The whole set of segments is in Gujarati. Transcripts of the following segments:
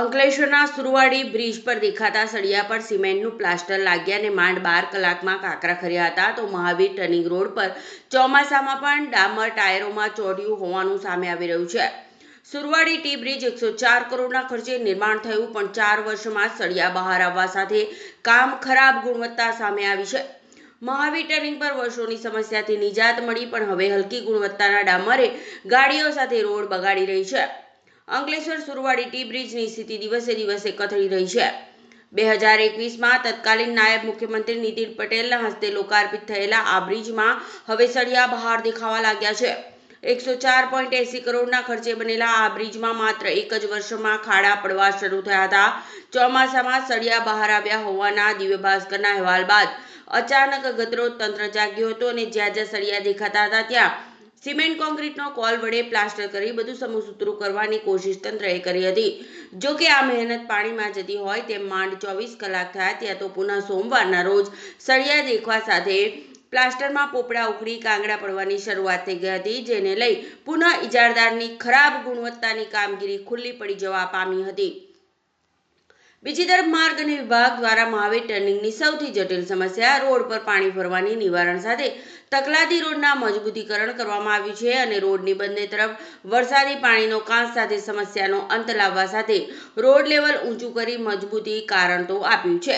અંકલેશ્વરના સુરવાડી બ્રિજ પર દેખાતા સળિયા પર સિમેન્ટનું પ્લાસ્ટર લાગ્યા અને માંડ બાર કલાકમાં કાંકરા ખર્યા હતા તો મહાવીર ટર્નિંગ રોડ પર ચોમાસામાં પણ ડામર ટાયરોમાં ચોડ્યું હોવાનું સામે આવી રહ્યું છે. સુરવાડી ટી બ્રિજ એકસો ચાર કરોડના ખર્ચે નિર્માણ થયું, પણ ચાર વર્ષમાં સળિયા બહાર આવવા સાથે કામ ખરાબ ગુણવત્તા સામે આવી છે. મહાવીર ટર્નિંગ પર વર્ષોની સમસ્યાથી નિજાત મળી, પણ હવે હલકી ગુણવત્તાના ડામરે ગાડીઓ સાથે રોડ બગાડી રહી છે. અંકલેશ્વર સુરવાડી ટી બ્રિજની સ્થિતિ દિવસે દિવસે કથળી રહી છે. બે હજાર એકવીસમાં તત્કાલીન નાયબ મુખ્યમંત્રી નીતિન પટેલના હસ્તે લોકાર્પિત થયેલા આ બ્રિજમાં હવે સળિયા બહાર દેખાવા લાગ્યા છે. એકસો ચાર પોઈન્ટ એસી કરોડના ખર્ચે બનેલા આ બ્રિજમાં માત્ર એક જ વર્ષમાં ખાડા પડવા શરૂ થયા હતા. ચોમાસામાં સળિયા બહાર આવ્યા હોવાના દિવ્ય ભાસ્કરના અહેવાલ બાદ અચાનક ગતરો તંત્ર જાગ્યો હતો અને જ્યાં જ્યાં સળિયા દેખાતા હતા ત્યાં સિમેન્ટ કોન્ક્રીટનો કોલ વડે પ્લાસ્ટર કરી બધું સમસૂત્રું કરવાની કોશિશ તંત્રએ કરી હતી. જો કે આ મહેનત પાણીમાં જતી હોય તેમ માંડ ચોવીસ કલાક થયા ત્યાં તો પુનઃ સોમવારના રોજ સળિયા દેખવા સાથે પ્લાસ્ટરમાં પોપડા ઉખડી કાંગડા પડવાની શરૂઆત થઈ ગઈ હતી, જેને લઈ પુનઃ ઇજારદારની ખરાબ ગુણવત્તાની કામગીરી ખુલ્લી પડી જવા પામી હતી. બીજી તરફ માર્ગ અને વિભાગ દ્વારા મહાવીર ટર્નિંગની સૌથી જટિલ સમસ્યા રોડ પર પાણી ભરવાની નિવારણ સાથે તકલાદી રોડના મજબૂતીકરણ કરવામાં આવ્યું છે અને રોડની બંને તરફ વરસાદી પાણીનો કાંસ સાથે સમસ્યાનો અંત લાવવા સાથે રોડ લેવલ ઊંચું કરી મજબૂતી કારણ તો આપ્યું છે.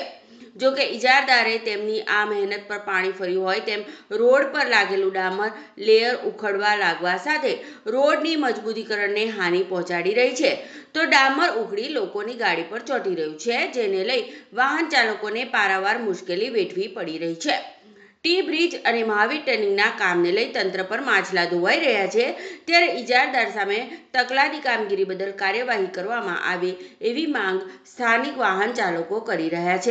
જો કે ઇજારદારે તેમની આ મહેનત પર પાણી ફર્યું હોય તેમ રોડ પર લાગેલું ડામર લેયર ઉખડવા લાગવા સાથે રોડની મજબૂતીકરણને હાનિ પહોંચાડી રહી છે. તો ડામર ઉખડી લોકોની ગાડી પર ચોંટી રહ્યું છે, જેને લઈ વાહન ચાલકોને પારાવાર મુશ્કેલી વેઠવી પડી રહી છે. ટી બ્રિજ અને મહાવીર ટર્નિંગના કામને લઈ તંત્ર પર માછલા ધોવાઈ રહ્યા છે, ત્યારે ઇજારદાર સામે તકલાદી કામગીરી બદલ કાર્યવાહી કરવામાં આવે એવી માંગ સ્થાનિક વાહન ચાલકો કરી રહ્યા છે.